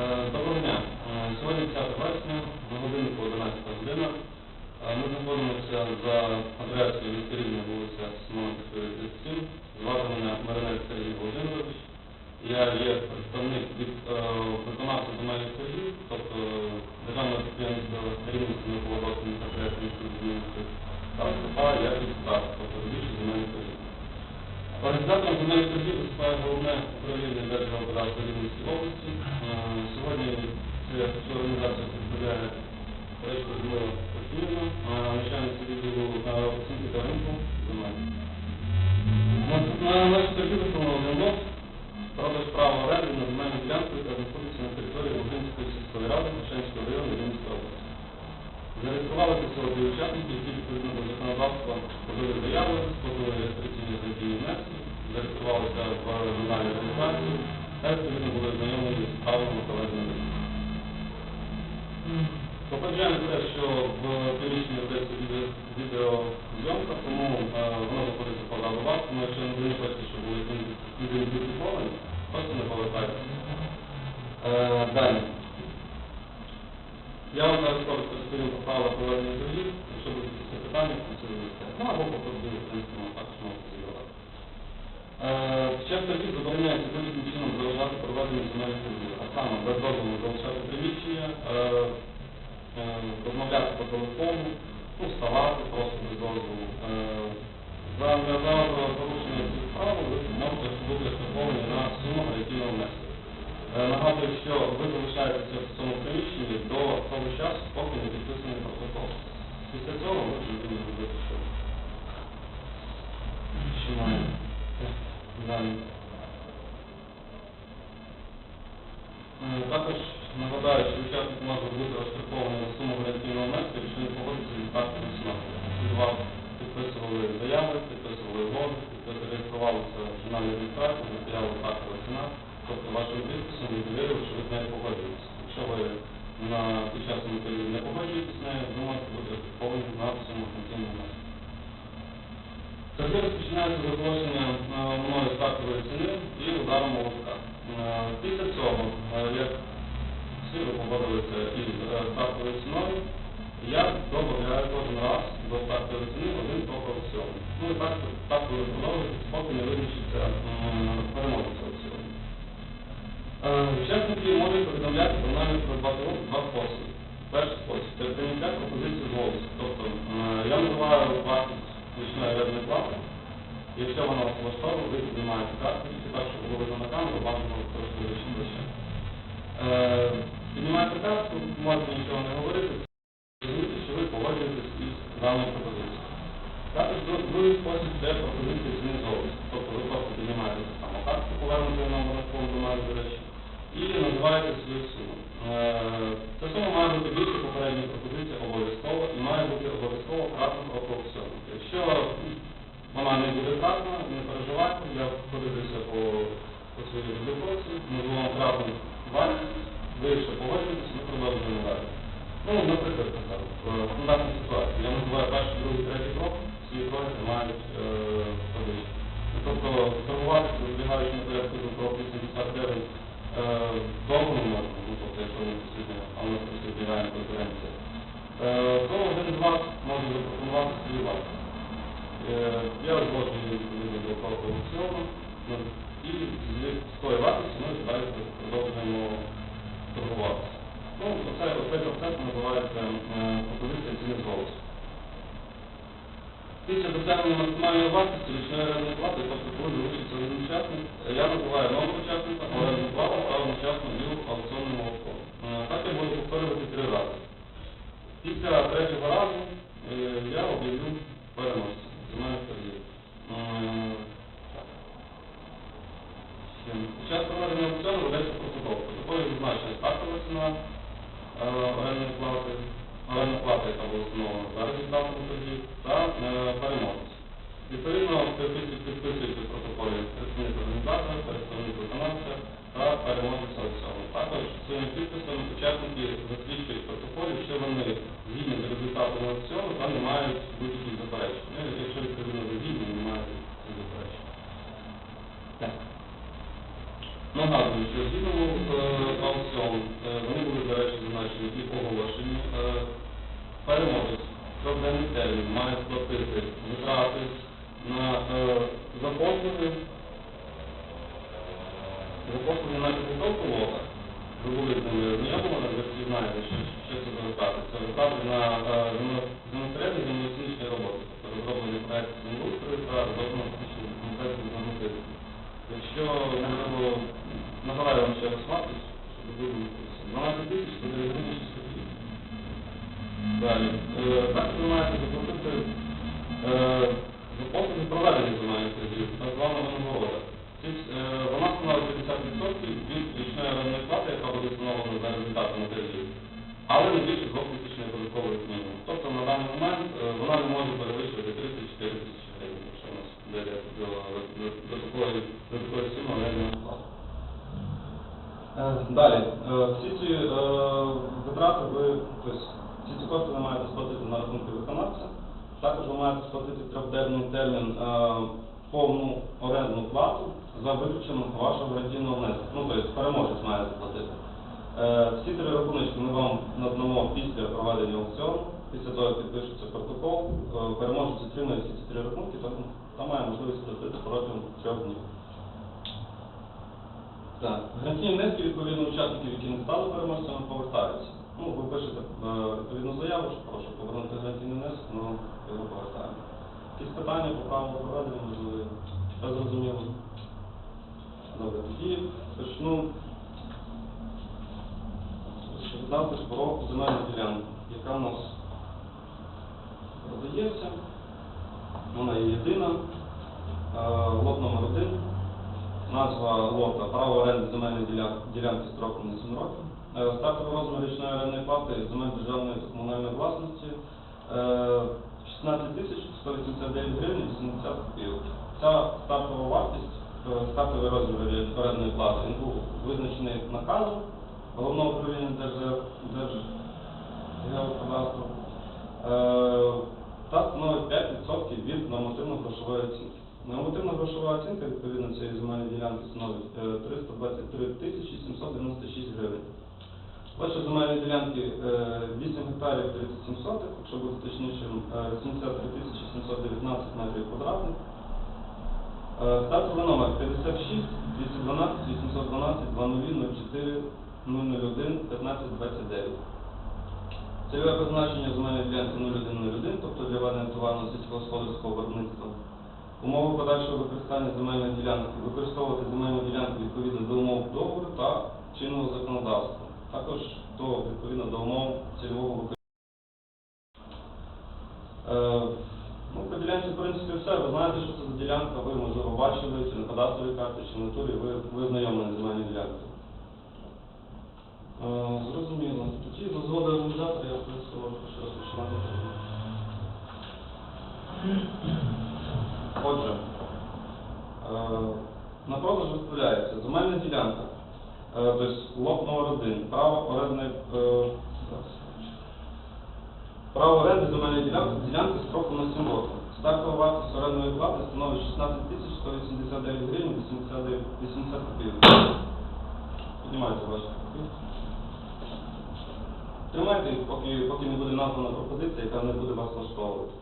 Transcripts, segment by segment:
Е, Доброго дня. Е, Сьогодні 10 вересня, на годиннику 11 година. Е, Ми знаходимося за адресою міста Рівне, вулиця Петрова, 37. Звати мене Маринець Сергій Володимирович. Я є представник від виконавця земельних торгів, тобто державного підприємства Рівненського науково-дослідного предприятия міста Рівненського та виступаю як тобто більше земельних торгів. Організатором земельних торгів виступає головне управління Держгеокадастру Рівненської області. Е, Сьогодні цю організацію представляє Речко Людмила Петрівна, начальниця відділу оцінки та ринку земель. На- На нашій торгі встановлений лот, продаж права оренди на земельну ділянку, яка знаходиться на території Володимирської сільської ради Мошенського району. Зареєструвалися учасники, які відповідно до законодавства подали заяви, сплатили реєстраційні внески, зареєструвалися в журналі організації та відповідно були знайомлені з правилами проведення. Попереджаємо те, що в приміщенні ведеться відео- відеозйомка, тому е, воно знаходиться позаду вас, тому якщо ви не хочете, щоб були ідентифіковані, просто не повертайтеся. Е, Далі. Я вам зараз коротко розповім про правила проведення торгів, якщо будуть якісь питання, вивести. Ну, або по продажу, в принципі, ми також можете зіграти. Е, Під час торгів забороняється будь-яким чином заважати проведення земельних торгів, а саме без дозволу залишати приміщення, е, розмовляти по телефону, ну, просто без дозволу. Е, За порушення цих правил ви можете бути штрафовані на суму гарантійного внеску. Е, Нагадую, що ви залишаєтеся в цьому приміщенні до того часу, поки не підписаний протокол. Після цього вже будете робити що. Е, Також нагадаю, що учасник може бути розстрахований на суму гарантійного внеску, якщо не погодиться з актом СНАПу. Від вас підписували заяви, підписували угоди, підписували, реєструвалися в журнальній реєстрації, матеріали актова ціна. Тобто вашим підписом довірили, що ви з нею погоджуєтеся. Якщо ви на під час матеріалів не погоджуєтеся з нею, ви можете бути розраховані на суму гарантійного внеску. Тоді розпочинається з оголошення е, мною стартової ціни і ударом молотка. Е, Після цього, е, як всі ви погодилися із стартовою ціною, я додаю кожен раз до стартової ціни один крок аукціону. Ну і так, так буде продовжуватися, поки не визначиться переможець Учасники можуть повідомляти про намір придбати два способи. Перший спосіб це прийняття пропозиції з голосу. Тобто е, я називаю вартість річної орендної плати. Якщо вона вас влаштовує, ви піднімаєте карту, і так, щоб на камеру, бажано вище ближче. Е, Піднімаєте карту, можете нічого не говорити, розумієте, що ви погоджуєтесь із даною пропозицією. Також друг- другий спосіб це пропозиція ціни з голосу. Свою суму. Е, Ця сума має бути більше попередньої пропозиції обов'язково і має бути обов'язково року аукціону. Якщо вона не буде кратна, не переживайте, я подивлюся по, своїй бібліотеці, назву вам кратну вартість, ви ще погоджуєтеся, ми продовжуємо далі. Ну, наприклад, в стандартній ситуації. Я називаю перший, другий, третій крок, всі кроки тримають е. Ну, Тобто торгуватися, збігаючи на порядку до крок 80 гривень, е, довго не можна, ну, тобто, якщо не спостерігає. Е, то один з вас може запропонувати свою вартість. Е, Я озвучую відповідно до кроку аукціону, ну, і з тої вартості ми далі продовжуємо торгуватися. Ну, оце, оцей процес називається е, пропозиція ціни з голосу. Після досягнення максимальної вартості річної орендної плати, тобто коли залишиться один учасник, я називаю нового учасника, але плату та одночасно ділу аукціонним молотком. Е, Так я буду повторювати три рази. Після третього разу е, я об'явлю переможця вони згідно з результатами аукціону та не мають будь-яких заперечень. Ну, Якщо відповідно не згідні, не мають заперечень. Так. Нагадую, що згідно е, аукціону е, вони були, до речі, зазначені і оголошені. Е, переможець проблемний термін має сплатити витрати на заповнення. що можливо нагадаю вам ще раз вартість, щоб ви були на 12 тисяч, це не тисяч копійок. Далі. Е, так ви маєте заплатити е, за послуги проведення земельних торгів, так звана винагорода. Е, вона становить 50% від річної орендної плати, яка буде встановлена за результатами торгів, але не більше двох тисячної податкової мінімум. Тобто на даний момент вона не може перевищувати 34 тисячі гривень, якщо у нас далі орендної плати. Е, Далі, Е, всі ці е, витрати ви, тобто, всі ці кошти ви маєте сплатити на рахунки виконавця. Також ви маєте сплатити трьохденний термін повну орендну плату за виключенням вашого гарантійного внеску. Ну, тобто переможець має заплатити. Е, Всі три рахуночки ми вам надамо після проведення аукціону. Після того, як підпишеться протокол, е, переможець отримує всі ці три рахунки, тобто там має можливість сплатити протягом трьох днів. Так. Гарантійні внески відповідно учасників, які не стали переможцями, повертаються. Ну, ви пишете е, відповідну заяву, що прошу повернути гарантійний внесок, вам його повертаємо. Якісь питання по правилу проведення, можливо, все зрозуміло. Добре, тоді почну розповідати про земельну ділянку, яка в нас продається. Вона є єдина. Е, Лот номер один. Назва лота право оренди земельної діля- ділянки строком на 7 років. Е, Стартовий розмір річної орендної плати земель державної та комунальної власності е, 16 тисяч 189 гривень 80 копійок. Ця стартова вартість, е, стартовий розмір орендної плати, він був визначений наказом головного управління Держ- Держгеокадастру. Е, та становить 5% від нормативно-грошової оцінки. Нормативна грошова оцінка відповідно цієї земельної ділянки становить е, 323 тисячі 796 гривень. Площа земельної ділянки е, 8 гектарів 37 сотих, якщо бути точнішим, е, 73 тисячі 719 метрів квадратних. Е, Стартовий номер 56 212 812 0004 001 1529. Цільове призначення земельної ділянки 0101, тобто для ведення товарного сільськогосподарського виробництва. Умови подальшого використання земельної ділянки використовувати земельну ділянку відповідно до умов договору та чинного законодавства. Також до відповідно до умов цільового використання. Е, ну, по ділянці, в принципі, все. Ви знаєте, що це за ділянка, ви, можливо, бачили, чи на кадастровій карті, чи в натурі, ви, ви знайомі з земельною ділянкою. Зрозуміло. Тоді за згоди організатора я ще розпочинати. Отже, е, на продаж виставляється земельна ділянка, е, тобто лот номер право оренди, е, право оренди земельної ділянки, ділянки строку на 7 років. Стартова вартість орендної плати становить 16 189 гривень 89 80 копійок. Піднімайте ваші копійки. Тримайте їх, поки, поки не буде названа пропозиція, яка не буде вас влаштовувати.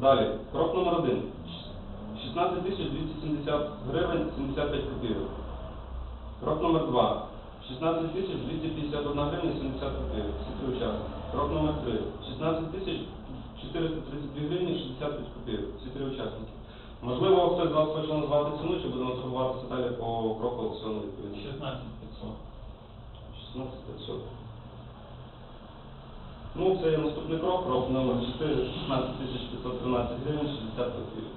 Далі, крок номер один. 16 тисяч 270 гривень 75 копійок. Крок номер два. 16 тисяч 251 гривня 70 копійок. Всі три учасники. Крок номер три. 16 тисяч 432 гривні 65 копійок. Всі три учасники. Можливо, хтось з вас хоче назвати ціну, чи будемо торгуватися далі по кроку аукціону відповідно. 16 500. 16 500. Ну, це є наступний крок, крок номер 4, 16 513 гривень, 60 копійок.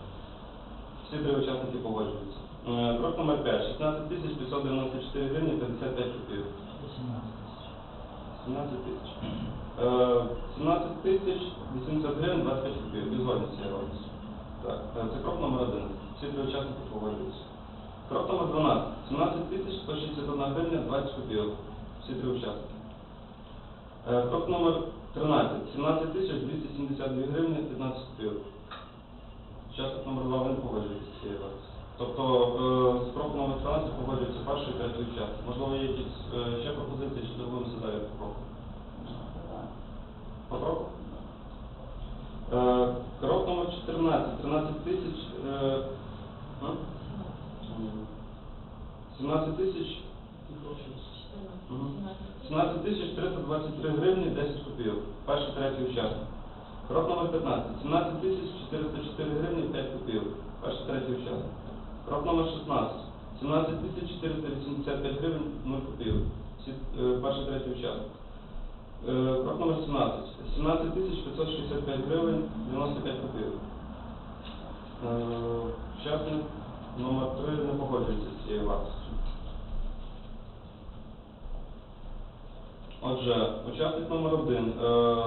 Всі три учасники погоджуються. Е, Крок номер 5, 16 594 гривні, 55 копійок. 17 тисяч. Е, 17 тисяч 80 гривень, 25 копійок. З. Так, е, це крок номер 1. Всі три учасники погоджуються. Номер 12. 17 тисяч 161 гривня, 20 копійок. Всі три учасники. Е, Крок номер 13. 17 тисяч 272 гривні 15 копійок. Учасник номер 2 ви не погоджуєтеся з цією вартістю. Тобто е, з кроком номер 13 погоджується перший і третій учасник. Можливо, є якісь е, ще пропозиції, чи дивимося далі по кроку? По кроку? Крок номер 14. 13 тисяч... е, а? М. 17 тисяч... 17 тисяч 323 гривні 10 копійок. Перший, третій учасник. Крок номер 15. 17 тисяч 404 гривні 5 копійок. Перший, третій учасник. Крок номер 16. 17 тисяч 485 гривень 0 копійок. е, перший, третій учасник. Е, Крок номер 17. 17 тисяч 565 гривень 95 копійок. Е, Учасник номер 3 не погоджується з цією вартістю. Отже, учасник номер 1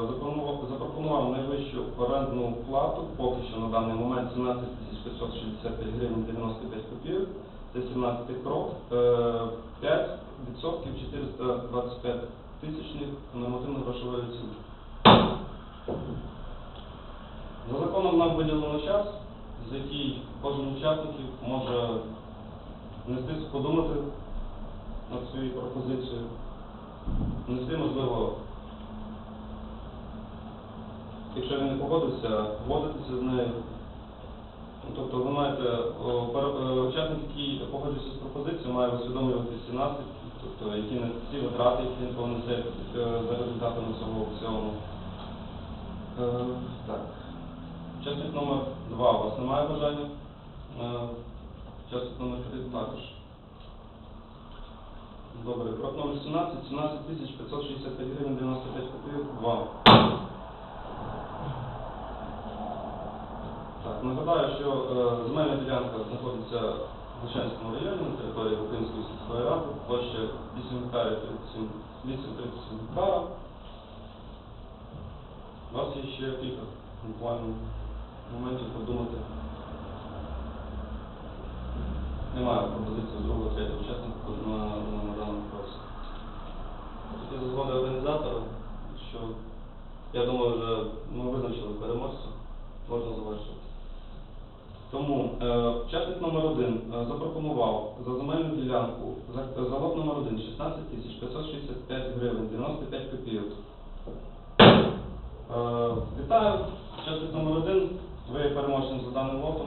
запропонував, запропонував найвищу орендну плату, поки що на даний момент 17 565 гривень 95 копійок. Це 17 крок, е, 5 відсотків 425 тисячних нормативно-грошової оцінки. За законом нам виділено час, за який кожен учасник може внести, подумати над своєю пропозицією, внести, можливо, якщо він не погодився, погодитися з нею. Ну, Тобто ви маєте, пер- е, учасник, який погоджується з пропозицією, має усвідомлювати всі наслідки, тобто які всі витрати, які він понесе е, за результатами цього аукціону. Е, Так. Учасник номер 2 у вас немає бажання? Е, Учасник номер 3 також. Добре, крок номер 17, 17 тисяч 565 гривень 95 копійок, 2. Так, нагадаю, що е, земельна ділянка знаходиться в Лучанському районі на території Української сільської ради, площа 8 гектарів 37, 837 гектара. У вас є ще кілька буквально моментів подумати. Немає пропозиції другого, третього учасника на, даному процесі. Тоді за згоди організатора, що я думаю, вже ми визначили переможця, можна завершити. Тому е, учасник номер один е, запропонував за земельну ділянку за, за лот номер один 16 тисяч 565 гривень 95 копійок. Е, вітаю, учасник номер один, ви переможемо за даним лотом.